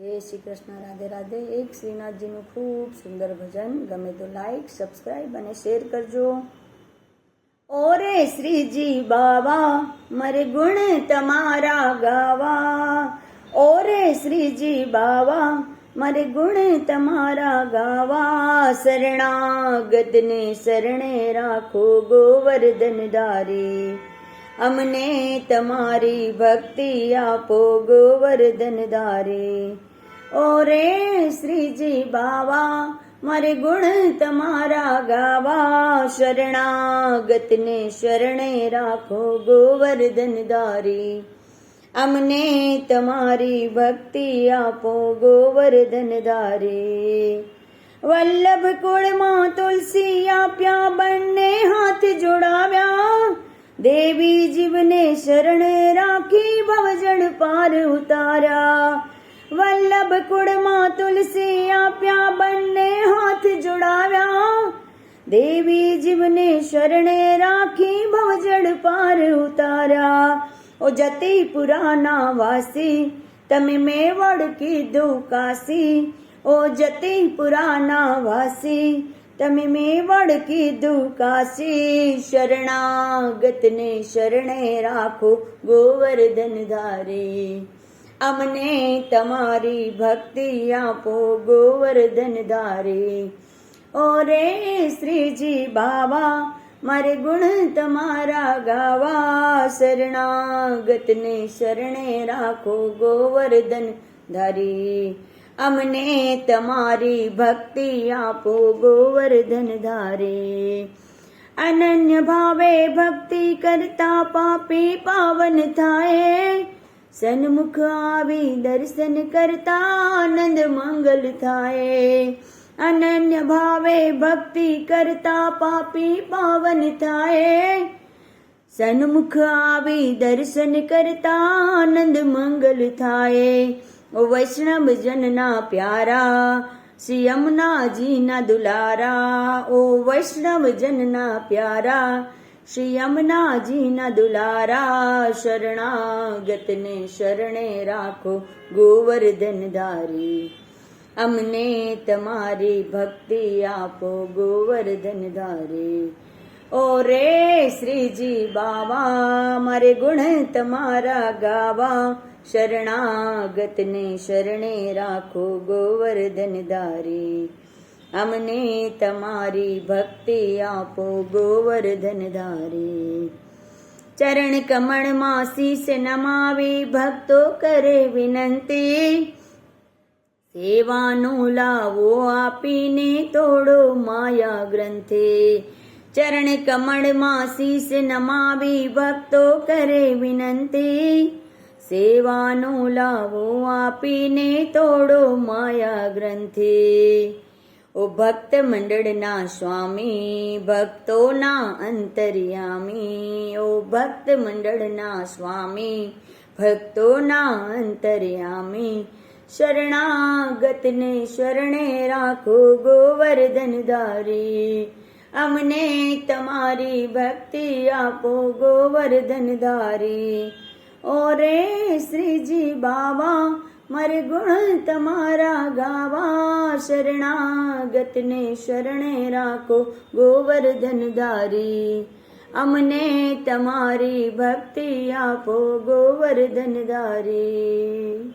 જય શ્રી કૃષ્ણ, રાધે રાધે. એક શ્રીનાથજીનું ખૂબ સુંદર ભજન. ગમે તો લાઈક સબસ્ક્રાઈબ અને શેર કરજો. ઓરે શ્રીજી બાવા, મારે ગુણ તમારા ગાવા. ઓરે શ્રીજી બાવા, મારે ગુણ તમારા ગાવા. શરણાગતને શરણે રાખો ગોવર્ધન ધારી અમને તમારી ભક્તિ આપો, ગોવર્ધન ધારી. ઓરે શ્રીજી બાવા, મારે ગુણ તમારા ગાવા, શરણાગતને શરણે રાખો, ગોવર્ધન ધારી. અમને તમારી ભક્તિ આપો, ગોવર્ધન ધારી. વલ્લભ કુળમાં તુલસી આપ્યા, બંને હાથ જોડાવ્યા. દેવી જીવને શરણે રાખી ભવજણ પાર ઉતાર્યા વલ્લભ કુળમાં તુલસી આપ્યા, બંને હાથ જોડાવ્યા. દેવી જીવને શરણે રાખી ભવજળ પાર ઉતાર્યા ઓ જતી પુરાના વાસી, તમે મેવડ કીધું કાશી. ઓ જતી પુરાના વાસી તમે મેવડ કીધું કાશી, શરણાગતને શરણે રાખો ગોવર્ધન ધારી. અમને તમારી ભક્તિ આપો ગોવર્ધન ધારી. ઓરે શ્રીજી બાવા, મારે ગુણ તમારા ગાવા, શરણાગતને શરણે રાખો ગોવર્ધન ધારી. અમને તમારી ભક્તિ આપો, ગોવર્ધન ધારે. અનન્ય ભાવે ભક્તિ કરતા પાપી પાવન થાય. સન્મુખ આવી દર્શન કરતા આનંદ મંગલ થાય. અનન્ય ભાવે ભક્તિ કરતા પાપી પાવન થાય. સન્મુખ આવી દર્શન કરતા આનંદ મંગલ થાય. ઓ વૈષ્ણવ જનના પ્યારા શ્રી યમુનાજીના દુલારા. ઓ વૈષ્ણવ જનના પ્યારા શ્રી યમુનાજીના દુલારા. શરણાગતને શરણે રાખો ગોવર્ધન ધારી. અમને તમારી ભક્તિ આપો ગોવર્ધન ધારી. ઓ રે શ્રીજી બાવા, મારે ગુણ તમારા ગાવા. શરણાગતને શરણે રાખો ગોવર્ધન ધારી અમને તમારી ભક્તિ આપો ગોવર્ધન ધારી ચરણ કમળમાં શીશ નમાવી, ભક્તો કરે વિનંતી. સેવાનો લાવો આપીને તોડો માયા ગ્રંથે. ચરણ કમળમાં શીશ નમાવી ભક્તો કરે વિનંતી. સેવાનો લાવો આપીને તોડો માયા ગ્રંથે. ઓ ભક્ત મંડળના સ્વામી, ભક્તોના અંતર્યામી. ઓ ભક્ત મંડળના સ્વામી, ભક્તોના અંતર્યામી. શરણાગતને શરણે રાખો ગોવર્ધન ધારી અમને તમારી ભક્તિ આપો, ગોવર્ધન ધારી. ઓરે શ્રીજી બાવા, મારે ગુણ તમારા ગાવા. શરણાગતને શરણે રાખો, ગોવર્ધન ધારી. અમને તમારી ભક્તિ આપો, ગોવર્ધન ધારી.